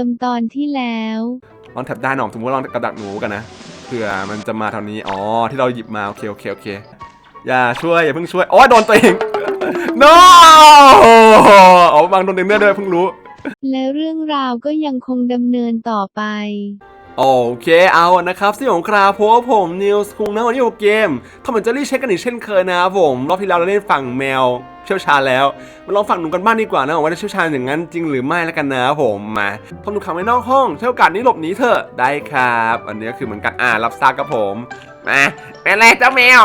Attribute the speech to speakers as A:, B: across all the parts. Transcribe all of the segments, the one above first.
A: ความเดิมตอนที่แล้ว
B: ลองแท็บได้หน่องสมมติว่าลองกับดักหนูกันนะเผื่อมันจะมาทางนี้อ๋อที่เราหยิบมาโอเคโอเคโอเค อย่าช่วยอย่าเพิ่งช่วยโอ้ยโดนตัวเอง no อ๋อบางโดนเนื้อด้วยเพิ่งรู้
A: และเรื่องราวก็ยังคงดำเนินต่อไป
B: โอเคเอานะครับสิ่งของคราเพราะว่าผมนิวส์คุงนะวันนี้อยู่เกมทอมแอนเจอรี่เช็คกันอีกเช่นเคยนะครับผม รอบที่แล้วเราเล่นฝั่งแมวเชี่ยวชาญแล้ว มาลองฝั่งหนุ่มกันบ้างดีกว่านะว่าจะเชี่ยวชาญอย่างนั้นจริงหรือไม่แล้วกันนะผมมาทอมดูขังไว้นอกห้องใช้โอกาสนี้หลบหนีเถอะได้ครับ อันนี้ก็คือเหมือนกันอ่ารับทราบครับผม มาเป็นไรเจ้าแมว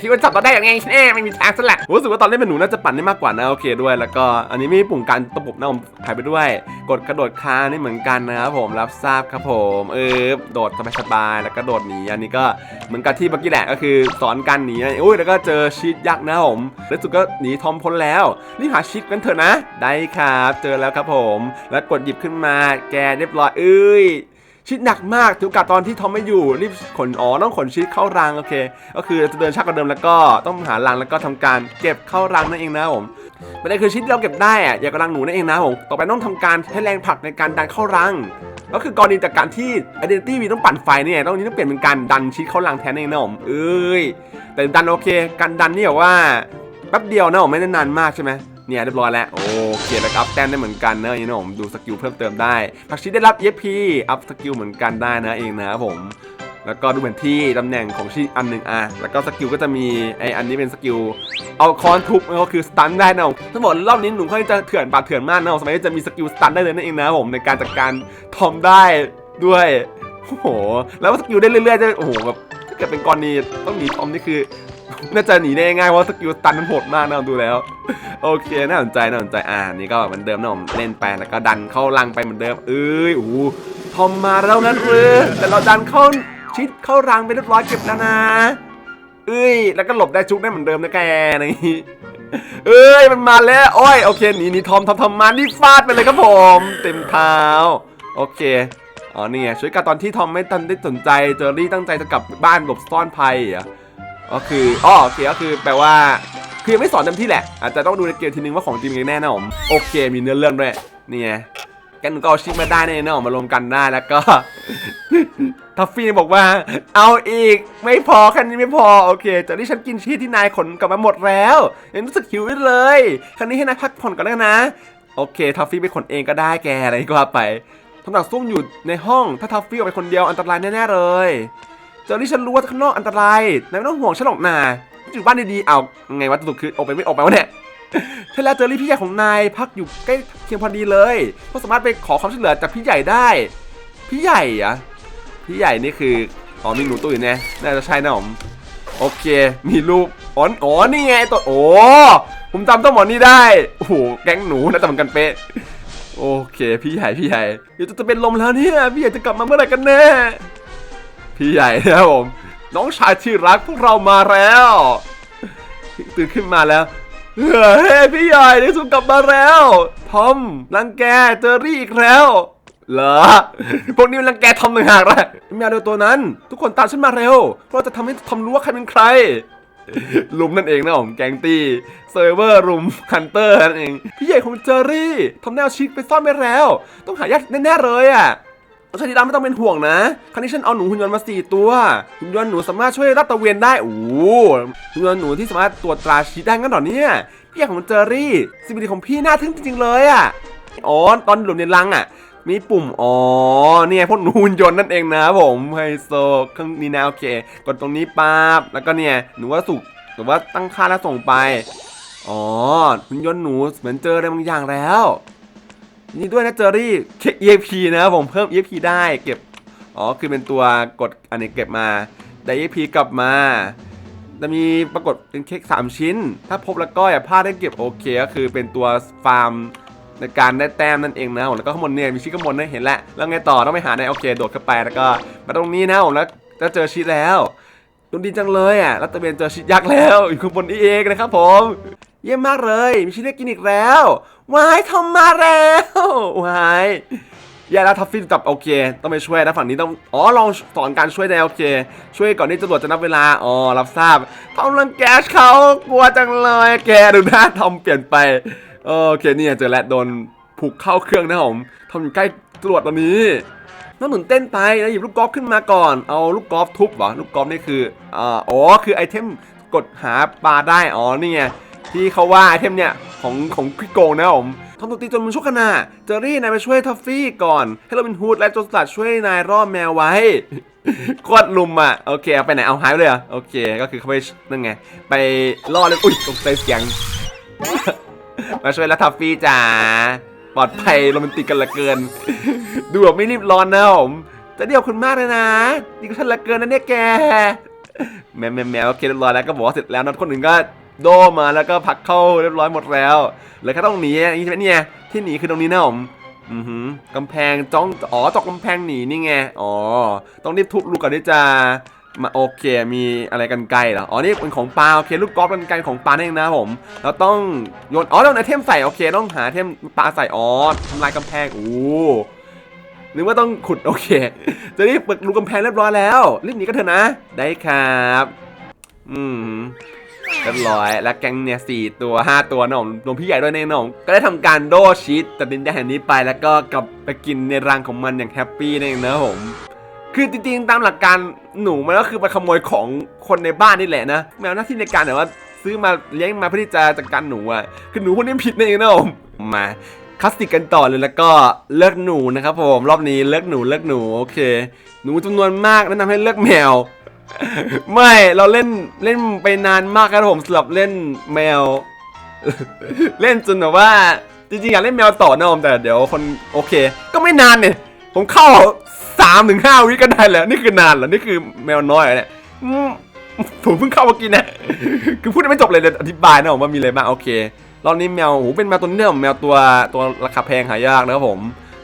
B: คิดว่าจับเราได้ยังไงแน่ไม่มีทางซะแหละรู้สึกว่าตอนเล่นเป็นหนูน่าจะปั่นได้มากกว่านะโอเคด้วย แล้วก็อันนี้ไม่มีปุ่มการตบหน้าผมหายไปด้วย กดกระโดดค้างนี่เหมือนกันนะครับผมรับทราบครับผมเออโดดสบายๆแล้วก็โดดหนีอันนี้ก็เหมือนกับที่เมื่อกี้แหละก็คือสอนการหนีอุ้ยแล้วก็เจอชีตยักษ์นะผมแล้วสุดก็หนีทอมพ้นแล้วรีบหาชีตกันเถอะนะ ได้ครับ เจอแล้วครับผม แล้วกดหยิบขึ้นมาแกเรียบร้อยเอ้ย ชีตหนักมากถือโอกาสตอนที่ทอมไม่อยู่รีบขนอ๋อต้องขนชีตเข้ารังโอเค ก็คือจะเดินช้ากว่าเดิมแล้วก็ต้องหารังแล้วก็ทำการเก็บเข้ารังนั่นเองนะผมประเด็นคือชิ้นที่เราเก็บได้อะอย่ากำลังหนูนั่นเองนะผมต่อไปต้องทำการให้แรงผลักในการดันเข้ารัง ก็คือกรณีจากการที่ Identity V ต้องปั่นไฟเนี่ยต้องนี้ต้องเปลี่ยนเป็นการดันชิ้นเข้ารังแทนเองนะผมเอ้ยแต่ดันโอเค การดันนี่แบบว่าแป๊บเดียวนะผมไม่ได้นานมากใช่ไหม เนี่ยเรียบร้อยแล้วโอเคแล้วอัพแต้มได้เหมือนกันเนะนี่นะผมดูสกิลเพิ่มเติมได้ผักชีได้รับ EXP อัพสกิลเหมือนกันได้นะเองนะครับผมแล้วก็ดูเหมือนที่ตำแหน่งของชีอันหนึ่งอะ แล้วก็สกิลก็จะมีไออันนี้เป็นสกิล เอาคอนทุบก็คือสตันได้นะทั้งหมดรอบนี้หนุ่มค่อยจะเถื่อนปาดเถื่อนมากนะสมัยนี้จะมีสกิลสตันได้เลยนั่นเองนะผมในการจัดการทอมได้ด้วย โอ้โห แล้วสกิลได้เรื่อยๆจะโอ้โหแบบถ้าเกิดเป็นกรณีต้องหนีทอมนี่คือ น่าจะหนีได้ง่ายเพราะสกิลตันมันโหดมากนะดูแล้ว โอเคน่าสนใจน่าสนใจอ่านี่ก็เหมือนเดิมนะผมเล่นไปแล้วก็ดันเข้าลังไปเหมือนเดิมเอ้ยโอ้ทอมมาแล้วนั่นหรือแต่เราดันเข้าชิดเข้ารังไปเรียบร้อยเก็บแล้วนะ เอ้ย แล้วก็หลบได้จุกได้เหมือนเดิมนะแกนี่เอ้ยมันมาแล้วโอ้ยโอเคหนีหนีทอมทอมทอมมานี่ฟาดไปเลยครับผม เต็มเท้าโอเคอ๋อนี่ไงช่วยกันตอนที่ทอมไม่ทันได้สนใจเจอรี่ตั้งใจจะกลับบ้านหลบซ่อนภัยอะ ก็คืออ๋อโอเคก็คือแปลว่าคือยังไม่สอนเต็มที่แหละอาจจะต้องดูในเกมทีนึงว่าของจริงยังแน่นะผมโอเค มีเนื้อเรื่องด้วยนี่ไงแกันก็เอาชิปมาได้แน่นะผมมารวมกันได้แล้วก็ทัฟฟี่บอกว่า เอาอีกไม่พอแค่นี้ไม่พอโอเคจากที่ฉันกินชีสที่นายขนกลับมาหมดแล้วยังรู้สึกหิวเลยครั้นี้ให้นายพักผ่อนก่อนแล้วกันนะ โอเคทัฟฟี่ไปขนเองก็ได้แกอะไรก็ว่าไปสำหรับซุ่มอยู่ในห้องถ้าทัฟฟี่ออกไปคนเดียวอันตรายแน่ๆเลย จอที่ฉันรู้ว่าข้างนอกอันตรายนายไม่ต้องห่วงฉันหรอกนาอยู่บ้านดีๆเอาไงวะสุดคือออกไปไม่ออกไปวะเนี่ยใช่แล้วเจอรี่พี่ใหญ่ของนายพักอยู่ใกล้เคียงพอดีเลยก็สามารถไปขอความช่วยเหลือจากพี่ใหญ่ได้ พี่ใหญ่อะพี่ใหญ่นี่คืออ๋อมีหนูตัวอยู่แน่น่าจะใช่นะผมโอเค มีรูปอ๋ออ๋อนี่ไงตัวโอ้ผมจำต้องหมอนี่ได้โอ้โหแก๊งหนูน่าจะเหมือนกันเป๊ะโอเค พี่ใหญ่พี่ใหญ่เดี๋ยวจะเป็นลมแล้วเนี่ยพี่ใหญ่จะกลับมาเมื่อไหร่กันแน่ พี่ใหญ่นะครับผม น้องชายที่รักพวกเรามาแล้วตื่นขึ้นมาแล้วเฮ้ยพี่ใหญ่ได้สุดกลับมาแล้วทอมรังแกเจอรี่อีกแล้วเหรอพวกนี้มันรังแกทอมต่างหากละแมวเดียวตัวนั้น ทุกคนตามฉันมาเร็วเพราะจะทำให้ทอมรู้ว่าใครเป็นใครลุมนั่นเองนะผมแกงตี้เซิร์ฟเวอร์รุมฮันเตอร์นั่นเอง พี่ใหญ่ของเจอรี่ทำแนวชิคไปซ่อนไปแล้ว ต้องหายากแน่ๆเลยอะ ชาดีดำไม่ต้องเป็นห่วงนะ ครั้นี้ฉันเอาหนูหุ่นยนต์มาสี่ตัว หุ่นยนต์หนูสามารถช่วยรัดตะเวนได้ โอ้โหหุ่นยนต์หนูที่สามารถตรวจตราชีตได้งั้นหรอเนี่ยพี่ของเจอรี่สิ่งดีของพี่น่าทึ่งจริงๆเลยอะ อ๋อ ตอนหลุมในรังอะ มีปุ่ม อ๋อ เนี่ยพวกหนูหุ่นยนต์นั่นเองนะผมไฮโซเครื่องนี้นะโอเค กดตรงนี้ปั๊บ แล้วก็เนี่ย หนูว่าสุกหรือว่าตั้งค่าแล้วส่งไป อ๋อ หุ่นยนต์หนูเหมือนเจออะไรบางอย่างแล้ว นี่ด้วยนะเจอรี่เช็ค EXP นะครับผมเพิ่ม EXP ได้เก็บ อ๋อ คือเป็นตัวกดอันนี้เก็บมา ได้ EXP กลับมา จะมีปรากฏเป็นเค้ก3 ชิ้น ถ้าพบแล้วก็อย่าพลาดได้เก็บโอเค ก็คือเป็นตัวฟาร์มในการได้แต้มนั่นเองนะผมแล้วก็ข้างบนเนี่ยมีชิ้นข้างบนได้เห็นแล้วแล้วไงต่อต้องไปหาในโอเคโดดเข้าไปแล้วก็มาตรงนี้นะผมแล้วจะเจอชีตแล้วดูดีจังเลยอะแล้วตะเบียนเจอชีตยักษ์แล้วอยู่ข้างบนนี้เองนะครับผม เยี่ยมมากเลยมีชิ้นได้กินอีกแล้ววายทำมาแล้ววายอย่าแล้วทัฟฟี่จับโอเค ต้องไปช่วยนะฝั่งนี้ต้องอ๋อลองสอนการช่วยในโอเค ช่วยก่อนที่ตำรวจจะนับเวลาอ๋อรับทราบทำรังแกชเขากลัวจังเลยแกดูหน้าทอมเปลี่ยนไปโอเคนี่เจอแล้วโดนผูกเข้าเครื่องนะผมทำอยู่ใกล้จรวดตอนนี้น่าตื่นเต้นไปนะหยิบลูกกอล์ฟขึ้นมาก่อน เอาลูกกอล์ฟทุบเหรอลูกกอล์ฟนี่คืออ๋อคือไอเทมกดหาปลาได้อ๋อนี่ไง ที่เขาว่าไอเทมเนี่ยของของพี่โกงนะผมทำตัวตีจนมันชุกขนาเจอรี่นายไปช่วยทัฟฟี่ก่อน ให้โรบินฮูดและโจนสลัดช่วยนายรอบแมวไว้โคตรลุมอะ โอเคเอาไปไหนเอาหายไปเลยอะโอเค ก็คือเขาไปนั่นไง ไปล่อเลยอุ้ยตกใจเสียง มาช่วยแล้วทัฟฟี่จ๋าปลอดภัยโรแมนติกกันลือเกิน ดูแบบไม่รีบร้อนนะผมจะเดียวคุณมากเลยนะดีกับฉันลือเกินนะเนี่ยแกแมวแมวแมวโอเคเรียบร้อยแล้วก็บอกว่าเสร็จแล้วนัดคนอื่นก็ โดมาแล้วก็พักเข้าเรียบร้อยหมดแล้วเหลือแค่ต้องหนีนี่ใช่ไหมเนี่ยที่หนีคือตรงนี้นะผมอือหือกำแพงจ้องอ๋อตอกกำแพงหนีนี่ไงอ๋อต้องรีบทุบลูกก่อนที่จะมาโอเคมีอะไรกันไกลเหรออ๋อนี่เป็นของปลาโอเคลูกกอล์ฟกันไกลของปลาเองนะผมเราต้องโยนอ๋อเราไอเทมใส่โอเคต้องหาเทมปลาใส่อ๋อทำลายกำแพงโอ้นึกว่าต้องขุดโอเค จะรีบเปิดรูกำแพงเรียบร้อยแล้วรีบหนีกันเถอะนะได้ครับ อืม เรียบร้อย แล้วแก๊งเนี่ยสี่ตัวห้าตัวนะผมรวมพี่ใหญ่ด้วยแน่นอนก็ได้ทำการโดชีตตัดดินแดนแห่งนี้ไป แล้วก็กลับไปกินในรังของมันอย่างแฮปปี้นั่นเองนะผมคือจริงๆตามหลักการหนูมันก็คือไปขโมยของคนในบ้านนี่แหละนะแมวหน้าที่ในการแบบว่าซื้อมาเลี้ยงมาเพื่อที่จะจัดการหนูอะคือหนูพวกนี้ผิดนั่นเองนะผมมาคลาสสิกกันต่อเลยแล้วก็เลือกหนูนะครับผมรอบนี้เลือกหนูเลือกหนูโอเค หนูจำนวนมากแนะนำให้เลือกแมว ไม่เราเล่นเล่นไปนานมากครับผมสำหรับเล่นแมว เล่นจนแบบว่า จริงๆอยากเล่นแมวต่อนะผมแต่เดี๋ยวคนโอเค ก็ไม่นานเนี่ยผมเข้าสามถึงห้าวิก็ได้แล้ว นี่คือนานเหรอนี่คือแมวน้อยเหรอเนี่ยผมเพิ่งเข้าเมื่อกี้นะคือพูดไม่จบเลยเดี๋ยวอธิบายนะผมว่ามีอะไรบ้างโอเครอบนี้แมวโอ้โหเป็นแมวตัวเนี่ยแมวตัวตัวราคาแพงหายากนะครับผม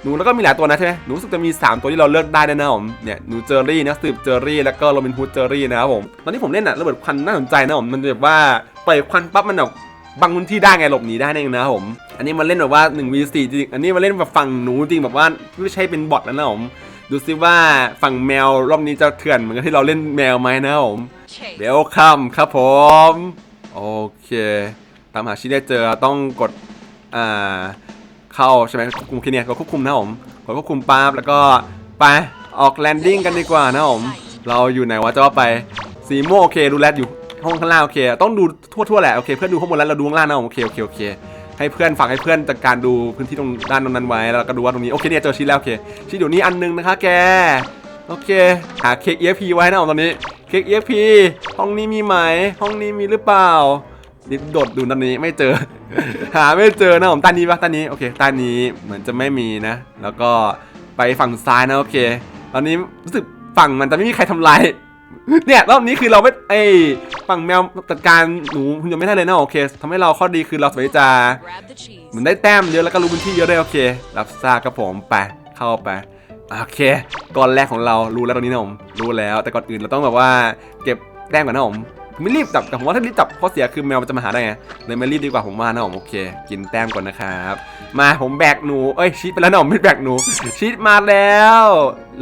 B: นูแล้วก็มีหลายตัวนะใช่ไหมหนูรู้สึกจะมี 3 ตัวที่เราเลือกได้นะนะผมเนี่ยหนูเจอรี่นะสืบเจอรี่แล้วก็โรบินฮูดเจอรี่นะครับผมตอนที่ผมเล่นอะระเบิดควันน่าสนใจนะผมมันแบบว่าปล่อยควันปั๊บมันแบบบังพื้นที่ได้ไงหลบหนีได้นั่นเองนะครับผมอันนี้มันเล่นแบบว่า 1 v 4 จริงอันนี้มาเล่นแบบฝั่งหนูจริงแบบว่าไม่ใช่เป็นบอทนะนะผมดูซิว่าฝั่งแมวรอบนี้จะเถื่อนเหมือนกับที่เราเล่นแมวไหมนะครับผมเวลคัมครับผมโอเค ตามหาชิ้นได้เจอต้องกดอ่า เข้าใช่ไหมควบคุมคีย์เนียก็ควบคุมนะผมกดควบคุมปั๊บแล้วก็ไปออกแลนดิ้งกันดีกว่านะผมเราอยู่ไหนวะจะว่าไปสีม่วงโอเคดูแลอยู่ห้องข้างล่างโอเค ต้องดูทั่วๆแหละโอเคเพื่อนดูข้างบนแล้วเราดูข้างล่างนะผมโอเคโอเคโอเคให้เพื่อนฝากให้เพื่อนจัดการดูพื้นที่ตรงด้านตรงนั้นไว้แล้วก็ดูว่าตรงนี้โอเคเนี่ยเจอชิ้นแล้วโอเคชิ้นเดี๋ยวนี้อันนึงนะคะ แกโอเคหาเค้ก EFP ไว้นะผมตอนนี้เค้ก EFP ห้องนี้มีไหมห้องนี้มีหรือเปล่า ดิโดดดูตอนนี้ไม่เจอ หาไม่เจอนะผมต้นี้ปะต้นี้โอเคต้นี้เหมือนจะไม่มีนะ แล้วก็ไปฝั่งซ้ายนะโอเค ตอนนี้รู้สึกฝั่งมันจะไม่มีใครทำลายเนี่ยรอบนี้คือเราไม่ไอฝั่งแมวจัดการหนูคุณยังไม่ได้เลยนะโอเคทำให้เราข้อดีคือเราสามารถจะ
C: Grab the cheese.
B: เหมือนได้แต้มเยอะแล้วก็รู้พื้นที่เยอะได้โอเค รับทราบครับผมไปเข้าไปโอเคก่อนแรกของเรารู้แล้วตรงนี้นะผมรู้แล้ว แต่ก่อนอื่นเราต้องแบบว่าเก็บแต้มก่อนนะผม ไม่รีบจับแต่ผมว่าถ้ารีบจับข้อเสียคือแมวมันจะมาหาได้ไงเลยไม่รีบดีกว่าผมว่านะผมโอเค กินแต้มก่อนนะครับ มาผมแบกหนูเอ้ยชีตไปแล้วนะผมไม่แบกหนู ชีตมาแล้ว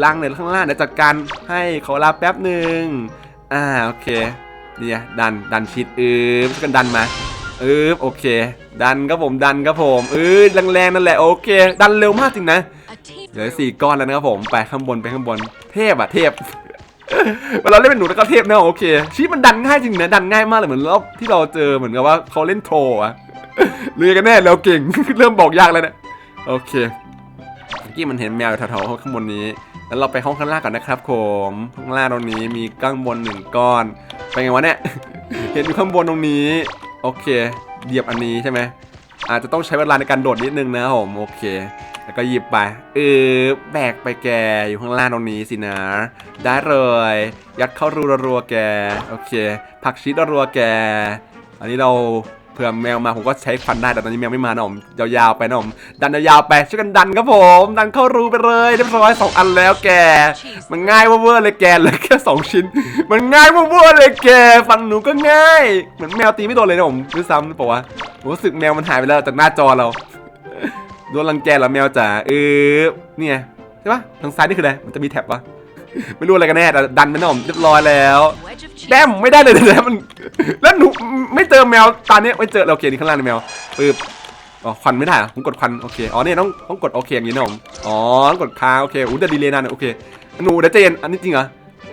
B: ล่างเลยข้างล่างเดี๋ยวจัดการให้เขอลาแป๊บหนึ่งอ่าโอเคเนี่ยดันดันชีตอือกันดันมาเออโอเค ดันครับผมดันครับผมเออแรงๆนั่นแหละโอเค ดันเร็วมากจริงนะเหลือสี่ก้อนแล้วนะครับผมไปข้างบนไปข้างบน เทพอะเทพ เวลาเล่นเป็นหนูแล้วก็เทพเนะโอเคชีวิตมันดันง่ายจริงนะดันง่ายมากเลยเหมือนรอบที่เราเจอเหมือนกับว่าเขาเล่นโทรอะเรือกันแน่แล้วเก่ง เริ่มบอกยากแล้วเนะโอเคเมื่อกี้มันเห็นแมวอยู่แถวๆข้างบนนี้แล้วเราไปห้องข้างล่างก่อนนะครับผมข้างล่างตรงนี้มีก้างบนหนึ่งก้อนไปไงวะเนี่ยเห็นอยู่ข้างบนตรงนี้โอเคเหยียบอันนี้ใช่ไหมอาจจะต้องใช้เวลาในการโดดนิดนึงนะผมโอเค แล้วก็หยิบไปเออแบกไปแกอยู่ข้างล่างตรงนี้สินะ ได้เลย ยัดเข้ารูรัวๆแก โอเค ผักชีสรัวๆแก อันนี้เราเผื่อแมวมาผมก็ใช้ฟันได้แต่ตอนนี้แมวไม่มานะผมยาวๆไปนะผมดันยาวๆไปช่วยกันดันครับผม ดันเข้ารูไปเลยเรียบร้อยสองอันแล้วแก มันง่ายเวอร์เลยแกเลยแค่สองชิ้น มันง่ายเวอร์เลยแกฟังหนูก็ง่าย เหมือนแมวตีไม่โดนเลยนะผมด้วยซ้ำหรือเปล่าวะผมรู้สึกแมวมันหายไปแล้วจากหน้าจอเรา โดนรังแกเหรอแมวจ๋าเออเนี่ยใช่ปะทางซ้ายนี่คืออะไรมันจะมีแท็บปะไม่รู้อะไรกันแน่แต่ดันไปนะผมเรียบร้อยแล้วแต้มไม่ได้เลยนะมันแล้วหนูไม่เจอแมวตอนนี้ไม่เจอโอเคนี่ข้างล่างนี่แมวปึ๊บอ๋อควันไม่ได้ผมกดควันโอเคอ๋อเนี่ยต้องต้องกดโอเคอย่างนี้นะผมอ๋อต้องกดค้างโอเคอู้จะดีเลยนานโอเคหนูเดี๋ยวใจเย็นอันนี้จริงเหรอ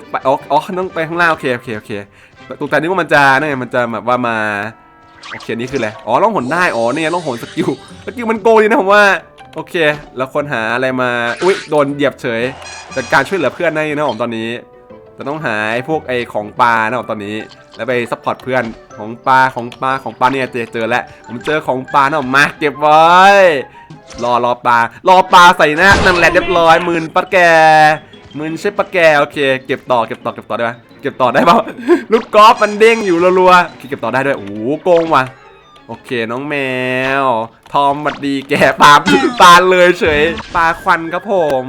B: ไปอ๋ออ๋อต้องไปข้างล่างโอเคโอเคโอเคตกใจนึกว่ามันจะนั่นไงมันจะแบบว่ามา โอเคนี่คืออะไร อ๋อล่องหนได้ อ๋อเนี่ยล่องหนสกิล สกิลมันโกงดีนะผมว่า โอเค แล้วคนหาอะไรมา อุ้ยโดนเหยียบเฉย จากการช่วยเหลือเพื่อนได้นะผมตอนนี้จะต้องหาพวกไอ้ของปลานะผมตอนนี้ แล้วไปซัพพอร์ตเพื่อน ของปลาของปลาของปลาเนี่ยเจอเจอแล้ว ผมเจอของปลานะผมมาเก็บไว้ รอรอปลา รอปลาใส่หน้านั่นแหละเรียบร้อยหมื่นปลาแกหมื่นใช่ปลาแก โอเค เก็บต่อเก็บต่อเก็บต่อได้ไหม เก็บต่อได้ป่าลูกกอล์ฟมันเด้งอยู่รัวๆโอเคเก็บต่อได้ด้วย โอ้โหโกงว่ะ โอเคน้องแมว ทอมบัดดีแกปลาปลาเลยเฉย ปลาควันครับผม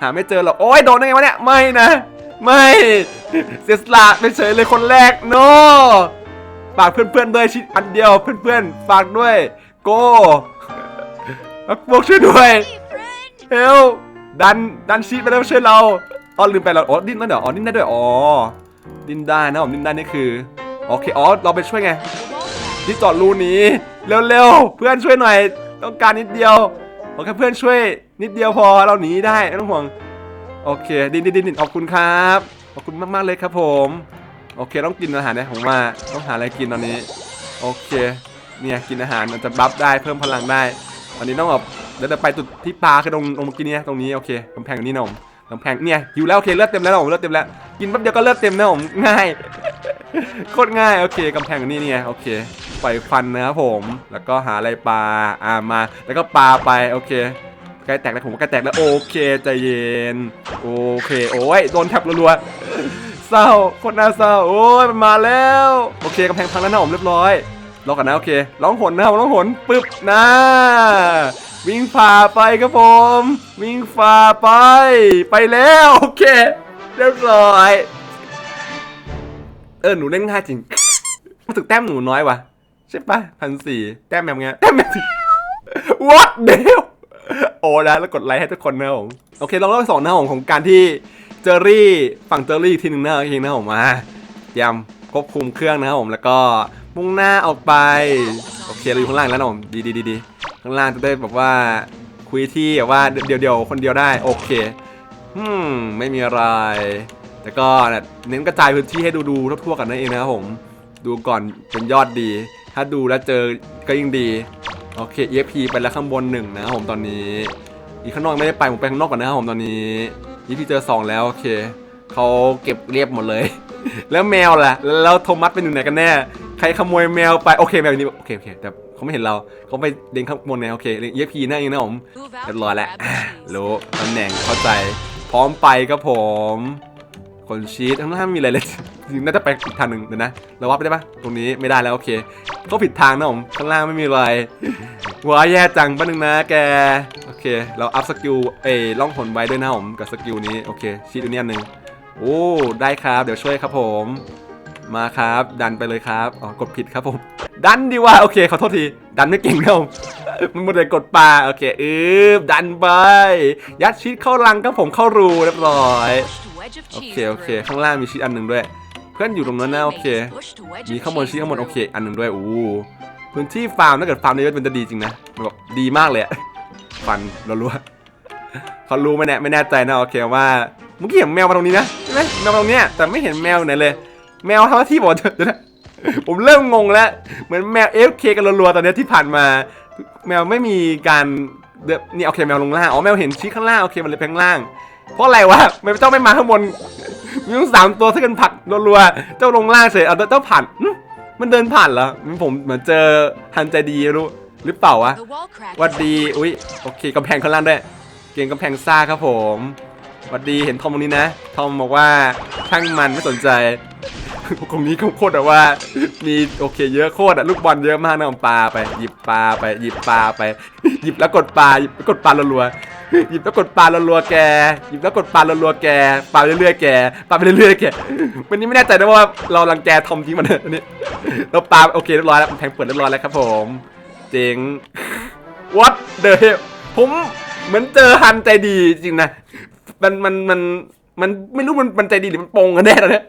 B: หาไม่เจอหรอก โอ้ยโดนได้ไงวะเนี่ย ไม่นะ ไม่ เสียสละไปเฉยเลยคนแรก โนฝากเพื่อนๆด้วยชิ้นอันเดียวเพื่อนๆ ฝากด้วย โก้พักวกช่วยด้วย เฮลดันดันชีตไปแล้วช่วยเราอ๋อลืมไปเราอ๋อดิ้นนั่นเดี๋ยวอ๋อดิ้นได้ด้วยอ๋อ ดิ้นได้นะผมดิ้นได้นี่คือโอเคอ๋อเราไปช่วยไง ที่จอดรูนี้เร็วๆเพื่อนช่วยหน่อย ต้องการนิดเดียวโอเคเพื่อนช่วยนิดเดียวพอเราหนีได้ไม่ต้องห่วงโอเคดินดินดินดินขอบคุณครับขอบคุณมากๆเลยครับผม โอเคต้องกินอาหารนะผมมาต้องหาอะไรกินตอนนี้ โอเคเนี่ยกินอาหารมันจะบัฟได้เพิ่มพลังได้ตอนนี้ต้องแบบเดี๋ยวจะไปจุดที่ปลาคือตรงตรงเมื่อกี้เนี่ยตรงนี้โอเคกำแพงนี้นะผม กำแพงเนี่ยอยู่แล้วโอเคเลือดเต็มแล้วผมเลือดเต็มแล้วกินแป๊บเดียวก็เลือดเต็มนะผมง่ายโคตรง่ายโอเคกำแพงนี่เนี่ยโอเคปล่อยควันนะครับผมแล้วก็หาอะไรปลาอ่ามาแล้วก็ปลาไปโอเคใกล้แตกแล้วผมก็ใกล้แตกแล้วโอเคใจเย็นโอเคโอ้ยโดนแทบรัวๆเศร้าโคตรน่าเศร้าโอ้ยมันมาแล้วโอเคกำแพงพังแล้วนะผมเรียบร้อยรอกันนะโอเคร้องหนนะครับร้องหนปึ๊บนะ วิ่งฝ่าไปครับผม วิ่งฝ่าไปไปแล้วโอเคเรียบร้อยเออหนูเล่นง่ายจริงรู้สึกแต้มหนูน้อยว่ะใช่ปะพันสี่แต้มแบบไงแต้มแบบ what the hell โอ้แล้วกดไลค์ให้ทุกคนนะผมโอเคลองเล่าสองหน้าของของการที่เจอรี่ฝั่งเจอรี่ทีหนึ่งหน้าอีกทีนะผมมาเตรียมควบคุมเครื่องนะครับผมแล้วก็มุ่งหน้าออกไป โอเคเราอยู่ข้างล่างแล้วนะผมดีดีดีดี ข้างล่างจะได้แบบว่าคุยที่แบบว่าเดียวเดียวๆคนเดียวได้โอเคอืมไม่มีอะไร แต่ก็เน้นกระจายพื้นที่ให้ดูดูๆทั่วๆกันนั่นเองนะครับผมดูก่อนเป็นยอดดี ถ้าดูแล้วเจอก็ยิ่งดีโอเค EFP ไปแล้วข้างบนหนึ่งนะครับผมตอนนี้ อีกข้างนอกไม่ได้ไปผมไปข้างนอกก่อนนะครับผมตอนนี้ EFP เจอสองแล้วโอเคเขาเก็บเรียบหมดเลย แล้วแมวล่ะแล้วโทมัสเป็นอยู่ไหนกันแน่ ใครขโมยแมวไปโอเคแมวอยู่นี่โอเคโอเคแต่ เขาไม่เห็นเราเขาไปเด้งข้างบนไงโอเคเรียก EFP นั่นเองนะผมเรียบร้อยแล้วอะรู้ตำแหน่งเข้าใจพร้อมไปครับผม คนชีตข้างหน้าไม่มีอะไรเลยจริงๆน่าจะไปอีกทางหนึ่งเดี๋ยวนะเราวัดไปได้ปะตรงนี้ไม่ได้แล้วโอเคก็ผิดทางนะผมข้างล่างไม่มีอะไรว้าแย่จังแป๊บนึงนะแกโอเค เราอัพสกิลเอ้ยล่องหนไว้ด้วยนะผมกับสกิลนี้โอเคชีตอันนี้อันหนึ่งโอ้ได้ครับเดี๋ยวช่วยครับผม มาครับ ดันไปเลยครับอ๋อกดผิดครับผม ดันดีว่าโอเคขอโทษที ดันไม่เก่งนะผมมันหมดเลยกดปลาโอเคอืบดันไป ยัดชีสเข้ารังครับผมเข้ารูเรียบร้อยโอเคโอเค ข้างล่างมีชีสอันหนึ่งด้วย เพื่อนอยู่ตรงนั้นนะโอเค มีข้างบนชีสข้างบนโอเค อันหนึ่งด้วยอู้พื้นที่ฟาร์มถ้าเกิดฟาร์มเยอะมันจะดีจริงนะมันแบบดีมากเลยฟันรัวๆเขารู้ไหมเนี่ยไม่แน่ใจนะโอเคว่าเมื่อกี้เห็นแมวมาตรงนี้นะใช่ไหมแมวมาตรงเนี้ยแต่ไม่เห็นแมวไหนเลย แมวทำหน้าที่บอกเดี๋ยวนะ ผมเริ่มงงแล้ว เหมือนแมว FK กันรัวๆตอนนี้ที่ผ่านมา แมวไม่มีการเดยวนี่โอเคแมวลงล่าง อ๋อแมวเห็นชี้ข้างล่างโอเคมันเลยไปข้างล่าง เพราะอะไรวะแมวเจ้าไม่มาข้างบนมีทั้งสามตัวถ้ากันผักรัวๆเจ้าลงล่างเฉยเอาเจ้าผ่านมันเดินผ่านเหรอผมเหมือนเจอฮันใจดีรู้หรือเปล่าวะหวัดดีอุ้ยโอเคกำแพงข้างล่างด้วยเกมกำแพงซ่าครับผมหวัดดีเห็นทอมตรงนี้นะ ทอมบอกว่าช่างมันไม่สนใจ ตรงนี้เขาโคตรแบบว่า มีโอเคเยอะโคตรอะลูกบอลเยอะมากนะผมปลาไป หยิบปลาไป หยิบปลาไป หยิบแล้วกดปลาหยิบแล้วกดปลารัวๆหยิบแล้วกดปลารัวๆแก หยิบแล้วกดปลารัวๆแกปลาไปเรื่อยๆแกปลาไปเรื่อยๆแกวันนี้ไม่แน่ใจนะว่าเรารังแกทอมจริงมันเนี่ยอันนี้เราปลาโอเคเรียบร้อยแล้วแทงเปิดเรียบร้อยแล้วครับ ผมเจ๋ง what the hell ผมเหมือนเจอฮันใจดีจริงนะมันมันมันมันไม่รู้มันมันใจดีหรือมันโปงกันแน่ตอนนี้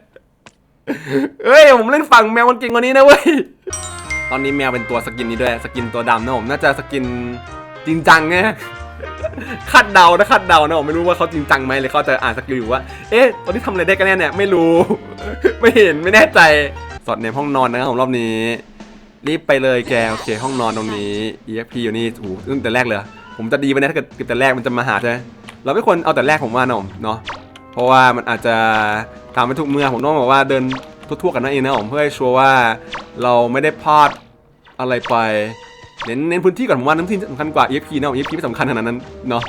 B: เฮ้ยผมเล่นฝั่งแมวมันเก่งกว่านี้นะเว้ย ตอนนี้แมวเป็นตัวสกินนี้ด้วยสกินตัวดำนะผมน่าจะสกินจริงจังไงคาดเดานะคาดเดานะผมไม่รู้ว่าเขาจริงจังไหมหรือเขาจะอ่านสกิลอยู่ว่า เอ๊ะตอนนี้ทำอะไรได้กันแน่เนี่ยไม่รู้ ไม่เห็นไม่แน่ใจสอดในห้องนอนนะครับผมรอบนี้ รีบไปเลยแกโอเคห้องนอนตรงนี้ EXP อยู่นี่ถูตั้งแต่แรกเลย ผมจะดีไปนะถ้าเกิดเก็บแต่แรกมันจะมาหาใช่ไหมเราไม่ควรเอาแต่แรกผมว่านะผมเนาะเพราะว่ามันอาจจะ ตามไปทุกเมื่อผมต้องบอกว่าเดินทั่วๆกันนั่นเองนะผมเพื่อให้ชัวร์ว่าเราไม่ได้พลาดอะไรไป เน้นเน้นพื้นที่ก่อนผมว่าน้ำที่สำคัญกว่า EXP นะผม EXP ไม่สำคัญขนาดนั้นเนาะ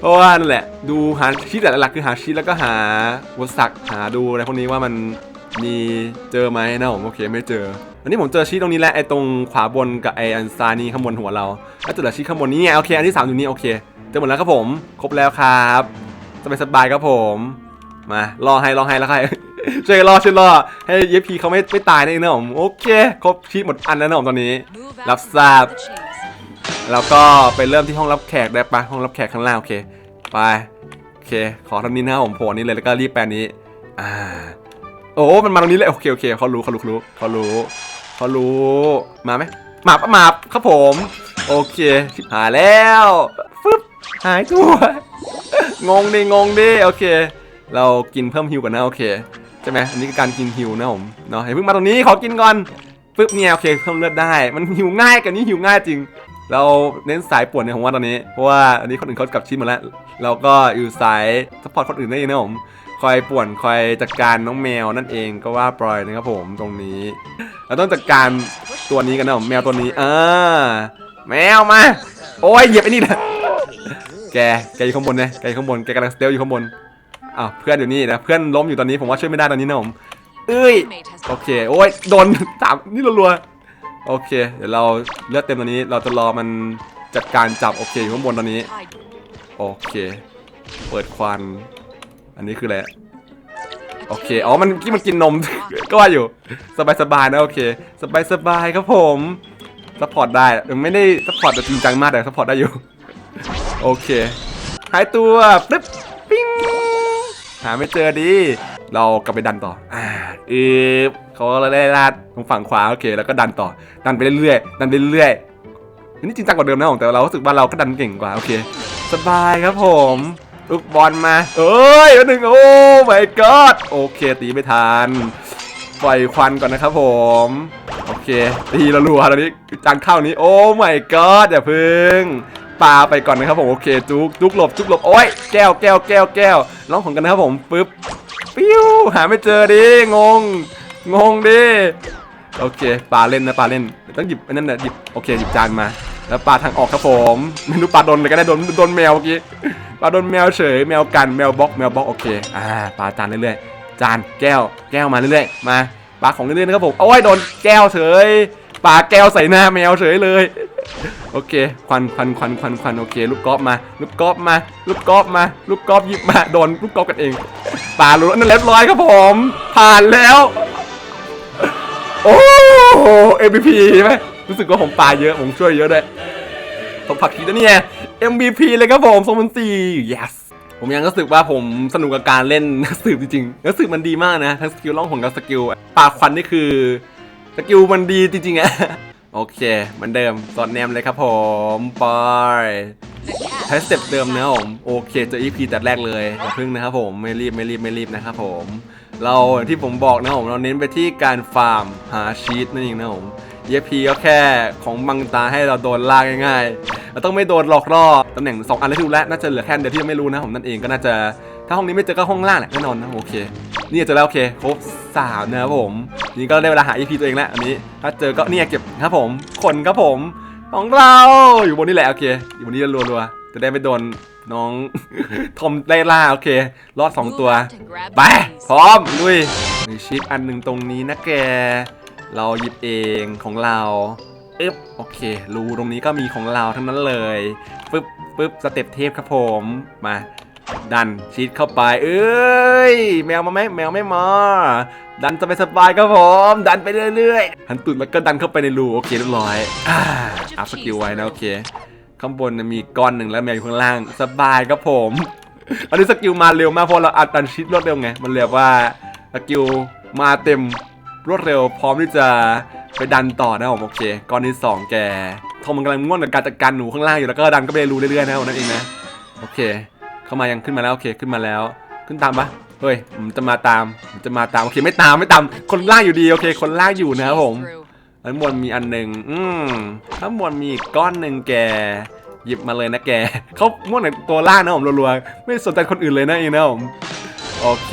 B: เพราะว่านั่นแหละ ดูหาชีตหลักๆคือหาชีตแล้วก็หาวัสดุหาดูอะไรพวกนี้ว่ามันมีเจอไหมนะผมโอเคไม่เจอ อันนี้ผมเจอชีตตรงนี้แหละไอ้ตรงขวาบนกับไอ้อันซ้ายนี่ข้างบนหัวเราแล้วจุดละชีตข้างบนนี่ไงโอเคอันที่สามอยู่นี่โอเคเจอหมดแล้วครับผม ครบแล้วครับสบายสบายๆครับผม มารอให้รอให้แล้วใครช่วยรอช่วยรอให้เยพีเขาไม่ไม่ตายนั่นเองนะผมโอเคครบชีตหมดอันแล้วนะผมตอนนี้ รับทราบ แล้วก็ไปเริ่มที่ห้องรับแขกได้ปะห้องรับแขกข้างล่างโอเคไปโอเค ขอทำนี้นะครับผมโผล่นี้เลยแล้วก็รีบแปลนี้อ่าโอ้มันมาตรงนี้เลยโอเคโอเคเขารู้เขารู้เขารู้เขารู้เขารู้มาไหมมาปะมาครับผม โอเคชิบหายแล้วฟึบหายตัวงงดิงงดิโอเค เรากินเพิ่มฮิวก่อนนะโอเคใช่ไหมอันนี้คือการกินฮิวนะผมเนาะอย่าเพิ่งมาตรงนี้ขอกินก่อนปึ๊บเนี่ยโอเคเพิ่มเลือดได้ มันหิวง่ายกันนี้หิวง่ายจริง เราเน้นสายป่วนในของว่าตอนนี้เพราะว่าอันนี้คนอื่นเขากลับชิ้นมาแล้วเราก็อยู่สายสปอร์ตคนอื่นได้นะผมคอยป่วนคอยจัดการน้องแมวนั่นเองก็ว่าปล่อยนะครับผมตรงนี้เราต้องจัดการตัวนี้กันนะผมแมวตัวนี้อ่าแมวมา โอ้ยเหยียบไอ้นี่นะแกแกอยู่ข้างบนนะแกอยู่ข้างบนแกกำลังสเตลอยู่ข้างบน อ้าวเพื่อนอยู่นี่นะเพื่อนล้มอยู่ตอนนี้ผมว่าช่วยไม่ได้ตอนนี้นะผมเอ้ยโอเคโอ้ยโดนสามนี่รัวๆโอเค เดี๋ยวเราเลือดเต็มตอนนี้เราจะรอมันจัดการจับโอเคอยู่ข้างบนตอนนี้โอเค เปิดควันอันนี้คืออะไรโอเค อ๋อ มันที่มันกินนม ก็ว่าอยู่ สบายๆนะ โอเค สบายๆครับผมซัพพอร์ตได้ ไม่ได้ซัพพอร์ตแบบจริงจังมากแต่ซัพพอร์ตได้อยู่ โอเค หายตัวปึ๊บ ปิ้ง หาไม่เจอดี เรากลับไปดันต่อ อ่าเออเขาก็ได้ลาดตรงฝั่งขวาโอเค แล้วก็ดันต่อ ดันไปเรื่อยๆดันไปเรื่อยๆอันนี้จริงจังกว่าเดิมนะผมแต่เรารู้สึกว่าเราก็ดันเก่งกว่าโอเค สบายครับผมลูกบอลมา เอ้ยอันหนึ่งโอ้ my god โอเคตีไม่ทันปล่อยควันก่อนนะครับผม โอเคตีเรารัวๆตอนนี้จานข้าวนี้ โอ้ my god อย่าพึ่ง ปลาไปก่อนนะครับผมโอเคจุกจุกหลบจุกหลบโอ้ยแก้วแก้วแก้วแก้วร้องของกันนะครับผมปึ๊บปิ้วหาไม่เจอดิงง งงดิโอเคปลาเล่นนะปลาเล่นต้องหยิบอันนั้นนะหยิบโอเคหยิบจานมา แล้วปลาทางออกครับผมไม่รู้ปาโดนอะไรกันแน่โดนโดนแมวเมื่อกี้ปลาโดนแมวเฉยแมวกันแมวบล็อกแมวบล็อกโอเคอ่าปาจานเรื่อยๆจานแก้วแก้วมาเรื่อยๆมาปลาของเรื่อยๆนะครับผมโอ้ยโดนแก้วเฉย ปาแก้วใส่หน้าแมวเฉยเลย โอเค ควันควันควันควันควันโอเค ลูกกอล์ฟมา ลูกกอล์ฟมา ลูกกอล์ฟมา ลูกกอล์ฟหยิบมา โดนลูกกอล์ฟกันเองปาลุ้นนั่นเรียบร้อยครับผม ผ่านแล้ว โอ้โห MVP ใช่ไหมรู้สึกว่าผมปาเยอะ ผมช่วยเยอะด้วยผมผักทีนะเนี่ย MVP เลยครับผมสองพันสี่ yes ผมยังรู้สึกว่าผมสนุกกับการเล่นนักสืบจริงๆนักสืบมันดีมากนะ ทั้งสกิลล่องหนกับสกิลปาควันนี่คือ สกิลมันดีจริงๆอะโอเคเหมือนเดิมสอดแนมเลยครับผมปอยใช้สเต็ปเดิมนะผมโอเคเจอ EP แต่แรกเลยอย่าพึ่งนะครับผมไม่รีบไม่รีบไม่รีบนะครับผม เราที่ผมบอกนะผมเราเน้นไปที่การฟาร์มหาชีตนั่นเองนะครับผม EP ก็แค่ของบังตาให้เราโดนลากง่ายๆเราต้องไม่โดนหลอกล่อตำแหน่ง 2 อันแล้วที่รู้แล้วน่าจะเหลือแค่เดียวที่ยังไม่รู้นะผมนั่นเองก็น่าจะ ถ้าห้องนี้ไม่เจอก็ห้องล่างแหละแน่นอนนะโอเค นี่เจอแล้วโอเคครบสามนะครับผมนี่ก็ได้เวลาหา EP ตัวเองแล้วอันนี้ ถ้าเจอก็เนี่ยเก็บครับผมคนครับผมของเราอยู่บนนี่แหละโอเค อยู่บนนี้รัวๆจะได้ไม่โดนน้องทอมไล่ล่าโอเค รอดสองตัว ไป พร้อมลุยมีชิปอันหนึ่งตรงนี้นะแก เราหยิบเองของเราอึ๊บโอเค รูตรงนี้ก็มีของเราทั้งนั้นเลยปึ๊บปึ๊บสเต็ปเทพครับผมมา ดันชีดเข้าไป เอ้ย แมวมาไหมแมวไม่มา ดันสบายสบายๆครับผม ดันไปเรื่อยๆ หันตุดแล้วก็ดันเข้าไปในรูโอเคเรียบร้อยอ่าอัพสกิลไว้นะโอเค ข้างบนน่ะมีก้อนหนึ่งแล้วแมวอยู่ข้างล่างสบายครับผมอันนี้สกิลมาเร็วมากเพราะเราอัดดันชิดรวดเร็วไง มันเรียกว่าสกิลมาเต็มรวดเร็ว พร้อมที่จะไปดันต่อนะครับผมโอเคก้อนที่สองแกทอมมันกำลังง่วนกับการจัดการหนูข้างล่างอยู่แล้วก็ดันก็ไปรูเรื่อยๆนะครับผมนั่นเองนะโอเค เข้ามายังขึ้นมาแล้วโอเคขึ้นมาแล้ว ขึ้นตามปะเฮ้ยมันจะมาตามมันจะมาตามโอเคไม่ตามไม่ตามคนล่างอยู่ดีโอเค คนล่างอยู่นะครับผมข้างบนมีอันหนึ่งอืมข้างบนมีอีกก้อนหนึ่งแก หยิบมาเลยนะแกเขาม่วนในตัวล่างนะผมรัวๆไม่สนใจคนอื่นเลยนะเองนะผมโอเค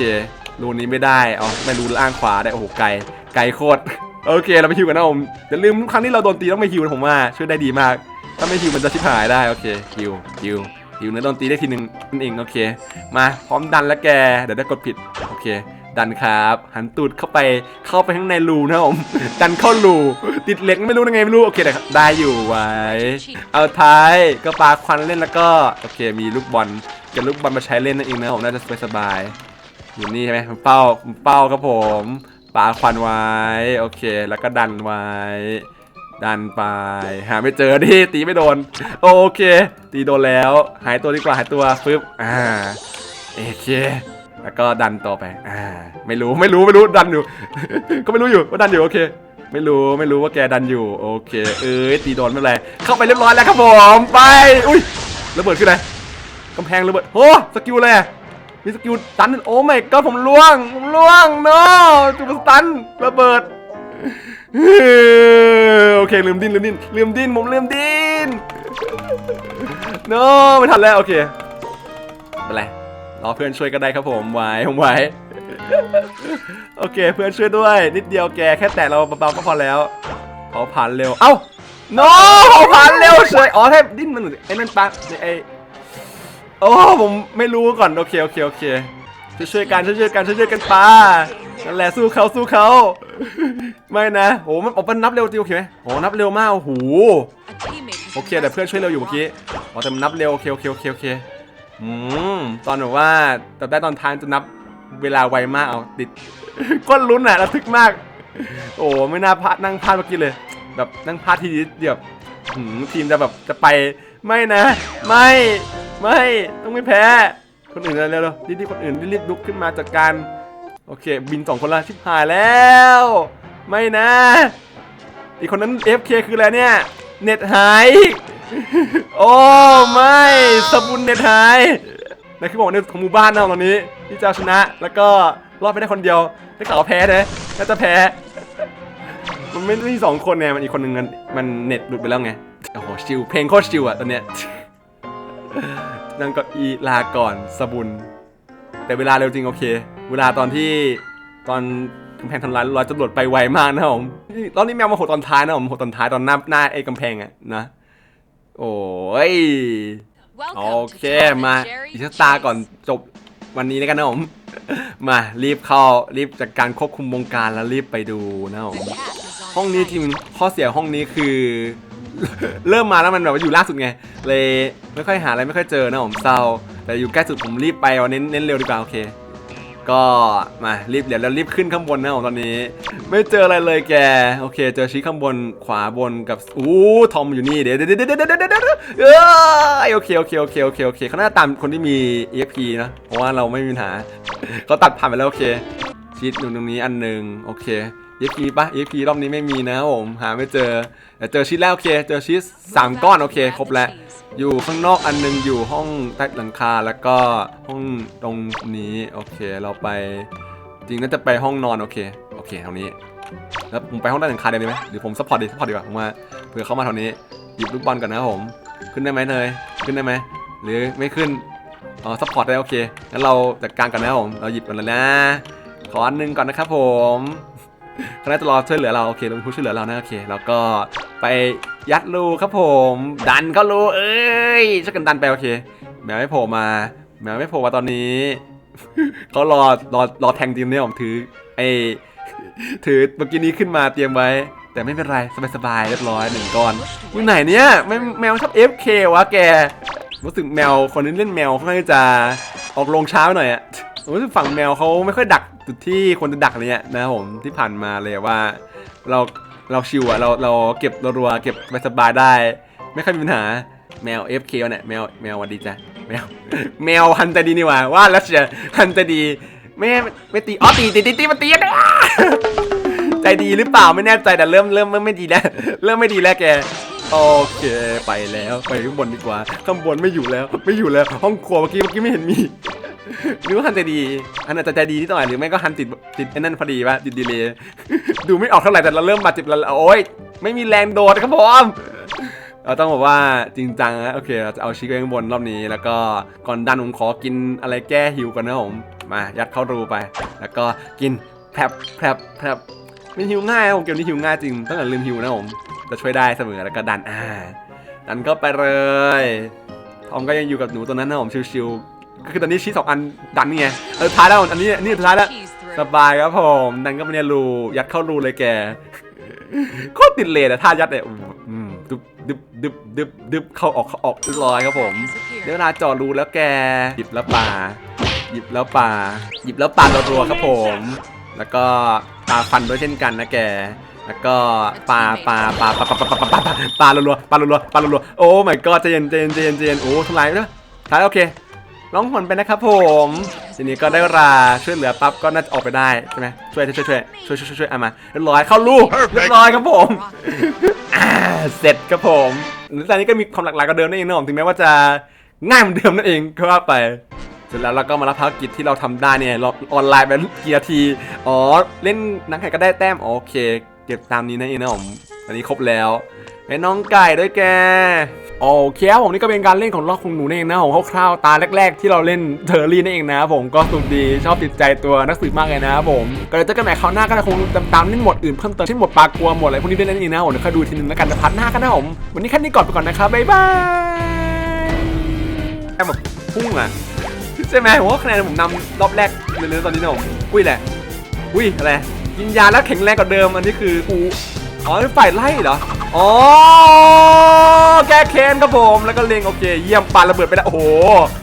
B: รูนี้ไม่ได้อ๋อไม่รูล่างขวาได้โอ้โหไกลไกลโคตรโอเคเราไปฮิวกันนะผมอย่าลืมทุกครั้งที่เราโดนตีต้องไปฮิวนะผมว่าช่วยได้ดีมาก ถ้าไม่ฮิวมันจะชิบหายได้โอเคฮิวฮิว ฮิวเนื้อโดนตีได้ทีหนึ่งนั่นเองโอเค มาพร้อมดันแล้วแก เดี๋ยวได้กดผิดโอเค ดันครับ หันตูดเข้าไปเข้าไปข้างในรูนะผมดันเข้ารูติดเหล็กไม่รู้ยังไงไม่รู้โอเคแต่ได้อยู่ไว้เอาท้ายก็ปาควันเล่นแล้วก็โอเค มีลูกบอลเก็บลูกบอลมาใช้เล่นนั่นเองนะผมน่าจะสบายอยู่นี่ใช่ไหมเป้าเป้าครับผมปาควันไว้ โอเค แล้วก็ดันไว้ ดันไป หาไม่เจอดิตีไม่โดน โอเค ตีโดนแล้ว หายตัวดีกว่าหายตัวฟึบอ่าโอเคแล้วก็ดันต่อไป อ่า ไม่รู้ไม่รู้ไม่รู้ดันอยู่ ก็ไม่รู้อยู่ว่าดันอยู่โอเคไม่รู้ไม่รู้ว่าแกดันอยู่โอเค เอ้ยตีโดนไม่เป็นไรเข้าไปเรียบร้อยแล้วครับผมไปอุ้ยระเบิดขึ้นไหนกำแพงระเบิดโอ้สกิลเลยมีสกิลตันโอ้ไม่ก็ผมล่วงผมล่วงโนาะจูบสตันระเบิด โอเคลืมดิ้นลืมดิ้นลืมดิ้นผมลืมดิ้นโนไม่ทันแล้วโอเคไม่เป็นไรรอเพื่อนช่วยก็ได้ครับผมไหวผมไหวโอเค เพื่อนช่วยด้วย นิดเดียวแกแค่แตะเราเบาๆก็พอแล้วเผาผ่านเร็วเอ้าโนเผาผ่านเร็วเฉยอ๋อแทบดิ้นมันไอ้นั่นปะไอ้โอ้ผมไม่รู้ก่อนโอเคโอเคโอเค ช่วยกันช่วยกันช่วยกันปานั่นแหละสู้เขาสู้เขา ไม่นะโหมันออกมันนับเร็วจริงโอเคไหมโหนับเร็วมากโอ้โหโอเคแต่เพื่อนช่วยเร็วอยู่เมื่อกี้อ๋อแต่มันนับเร็วโอเคโอเคโอเคโอเคอืมตอนแบบว่าแต่ได้ตอนท้ายจะนับเวลาไวมากเอาติดก้นลุ้นอะระทึกมาก โอ้ไม่น่าพลาดนั่งพลาดเมื่อกี้เลย แบบนั่งพลาดทีเดียวทีมจะแบบจะไปไม่นะ ไม่ไม่ต้องไม่แพ้ คนอื่นเร็วๆรีบๆคนอื่นรีบๆลุกขึ้นมาจัดการโอเค บินสองคนละชิบหายแล้ว ไม่นะ อีกคนนั้น FK คืออะไรเนี่ย เน็ตหาย โอ้ไม่สบุนเน็ตหายนายคือบอกเนี่ยของหมู่บ้านนะตอนนี้ที่จะชนะ แล้วก็รอดไปได้คนเดียวได้ข่าวว่าแพ้นะน่าจะแพ้ มันไม่ได้มีสองคนไงมันอีกคนหนึ่งมันเน็ตหลุดไปแล้วไงโอ้โหชิลเพลงโคตรชิลอะตอนเนี้ย นั่งเก็อีลาก่อนสบุน แต่เวลาเร็วจริงโอเค เวลาตอนที่ตอนกำแพงทำลายร้อยตำรวจไปไวมากนะครับผมตอนนี้แมวมาโหดตอนท้ายนะผมโหดตอนท้ายตอนหน้าหน้าไอ้กำแพงอะนะ โอ้ยโอเคมาอีกสักตาก่อนจบวันนี้แล้วกันนะผม มารีบเข้ารีบจัดการควบคุมวงการแล้วรีบไปดูนะผมห้องนี้จริงข้อเสียห้องนี้คือ เริ่มมาแล้วมันแบบว่าอยู่ล่าสุดไง เลยไม่ค่อยหาอะไรไม่ค่อยเจอนะผมเศร้า แต่อยู่ใกล้สุดผมรีบไปเอาเน้นเน้นเร็วดีกว่าโอเค ก็มารีบเดี๋ยวแล้วรีบขึ้นข้างบนนะผมตอนนี้ ไม่เจออะไรเลยแกโอเค เจอชี้ข้างบนขวาบนกับอู้ทอมอยู่นี่เดี๋ยวเดี๋ยวเดี๋ยวเดี๋ยวเดี๋ยวเดี๋ยวเดี๋ยวเอโอเคโอเคโอเคโอเคโอเคเขาน่าตามคนที่มี EXP นะเพราะว่าเราไม่มีปัญหาเขาตัดผ่านไปแล้วโอเคชีตอยู่ตรงนี้อันหนึ่งโอเค EXP ปะ EXP รอบนี้ไม่มีนะครับผมหาไม่เจอแต่เจอชีตแล้วโอเค เจอชีตสามก้อนโอเค ครบแล้ว อยู่ข้างนอกอันหนึงอยู่ห้องใต้หลังคาแล้วก็ห้องตรงนี้โอเค เราไปจริงน่าจะไปห้องนอนโอเคโอเคตรงนี้แล้วผมไปห้องใต้หลังคาได้ไหมหรือผมซัพพอร์ตดีซัพพอร์ตดีกว่าผมว่าเผื่อเข้ามาแถวนี้หยิบลูกบอลก่อนนะครับผม ขึ้นได้ไหมเนยขึ้นได้ไหมหรือไม่ขึ้นอ๋อซัพพอร์ตได้โอเคงั้นเราจัดการกันนะครับผมเราหยิบกันเลยนะขออันหนึงก่อนนะครับผม เขาน่าจะรอช่วยเหลือเราโอเคลงผู้ช่วยเหลือเรานะโอเค แล้วก็ไปยัดรูครับผม ดันเข้ารูเอ้ยช่วยกันดันไปโอเคแมวไม่โผล่มาแมวไม่โผล่มาตอนนี้เขารอรอรอแทงทีมเนี่ยผมถือไอถือเมื่อกี้นี้ขึ้นมาเตรียมไว้ แต่ไม่เป็นไรสบายๆเรียบร้อยหนึ่งก้อนอยู่ไหนเนี่ยแมวชอบ FK วะแกรู้สึกแมวคนนี้เล่นแมวค่อนข้างจะออกลงช้าหน่อยอะ รู้สึกฝั่งแมวเขาไม่ค่อยดักจุดที่ควรจะดักเลยเนี่ยนะครับผมที่ผ่านมาเลยว่าเราเราชิวอะเราเราเก็บรัวๆเก็บไปสบายได้ ไม่ค่อยมีปัญหาแมว FK เนี่ยแมวแมวหวันดีจ้ะแมวแมวฮันใจดีนี่หว่าว่าแล้วเชียฮันใจดีไม่ไม่ตีอ๋อตีตีตีตีมันตีนะใจใจดีหรือเปล่าไม่แน่ใจแต่เริ่มเริ่มเริ่มไม่ดีแล้ว เริ่มไม่ดีแล้วแก โอเคไปแล้วไปข้างบนดีกว่าข้างบนไม่อยู่แล้ว ไม่อยู่แล้ว ห้องครัวเมื่อกี้เมื่อกี้ไม่เห็นมีหรือว่าฮันใจดีอันอาจจะใจดีนิดหน่อยหรือไม่ก็ฮันติดติดไอ้นั่นพอดีว่าติดดีเลยดูไม่ออกเท่าไหร่แต่เราเริ่มบาดเจ็บแล้วโอ้ยไม่มีแรงโดดครับผมเราต้องบอกว่าจริงจังนะโอเคเราจะเอาชิคไว้ข้างบนรอบนี้ แล้วก็ก่อนดันผมขอกินอะไรแก้หิวก่อนนะผมมายัดเข้ารูไป แล้วก็กินแผลบแผลบแผลบไม่หิวง่ายผมเกมนี้หิวง่ายจริงต้องอย่าลืมหิวนะผม จะช่วยได้เสมอแล้วก็ดันอ่าดันก็ไปเลยทอมก็ยังอยู่กับหนูตัวนั้นนะผมชิวๆก็คือตอนนี้ชี้สองอันดันไงเออท้ายแล้วอันนี้อันนี้ท้ายแล้วสบายครับผมดันก็ไม่เนี่ยรูยัดเข้ารูเลยแกโคตรติดเลยอะท่ายัดเนี่ยดึบดึบดึบดึบดึบเข้าออกเข้าออกเรียบร้อยครับผมเดี๋ยวเวลาจอดรูแล้วแกหยิบแล้วปาหยิบแล้วปาหยิบแล้วปารัวๆครับผม แล้วก็ปาฟันด้วยเช่นกันนะแก แล้วก็ปลาปลาปลาปลาปลาปลาปลาปลาปาปารัวๆปารัวๆปารัวๆโอ้ my god ใจเย็นใจเย็นใจเย็นใจเย็นโอ้ทำลายไปแล้วท้ายโอเคร้องหนไปนะครับผมทีนี้ก็ได้เวลาช่วยเหลือปั๊บก็น่าจะออกไปได้ใช่ไหมช่วยช่วยช่วยช่วยช่วยช่วยช่วยเอามาเรียบร้อยเข้าลูกเรียบร้อยครับผมเสร็จครับผมแต่อันนี้ก็มีความหลากหลายกว่าเดิมนั่นเองนะผมถึงแม้ว่าจะง่ายเหมือนเดิมนั่นเองก็ว่าไปเสร็จแล้วเราก็มารับภารกิจที่เราทำได้เนี่ยเราออนไลน์แบบกี่นาที อ๋อ เล่นนักแข่งก็ได้แต้ม โอเค เก็บตามนี้นั่นเองนะผมอันนี้ครบแล้วไอ้น้องไก่ด้วยแกโอเคครับผมนี่ก็เป็นการเล่นของลอกของหนูนั่นเองนะผมคร่าวๆตาแรก ๆ ที่เราเล่นเทอร์รี่นั่นเองนะผมก็สนุกดีชอบติดใจตัวนักสืบมากเลยนะครับผมก็เดี๋ยวเจอกันใหม่คราวหน้าก็จะคงตามๆเล่นหมดอื่นเพิ่มเติมเช่นหมดปลากลัวหมดอะไรพวกนี้ด้วยนั่นเองนะผมเดี๋ยวค่อยดูทีนึงแล้วกันแต่พัดหน้ากันนะผมวันนี้แค่นี้ก่อนไปก่อนนะครับบ๊ายบายแค่แบบพุ่งอะใช่ไหมผมว่าคะแนนผมนำรอบแรกเลยๆตอนนี้นะผมอุ้ยแหละอุ้ยอะไร กินยาแล้วแข็งแรงกว่าเดิมอันนี้คืออูอ๋อฝ่ายไล่เหรออ๋อแก้แค้นครับผมแล้วก็เล็งโอเค เยี่ยมปาระเบิดไปแล้วโอ้โห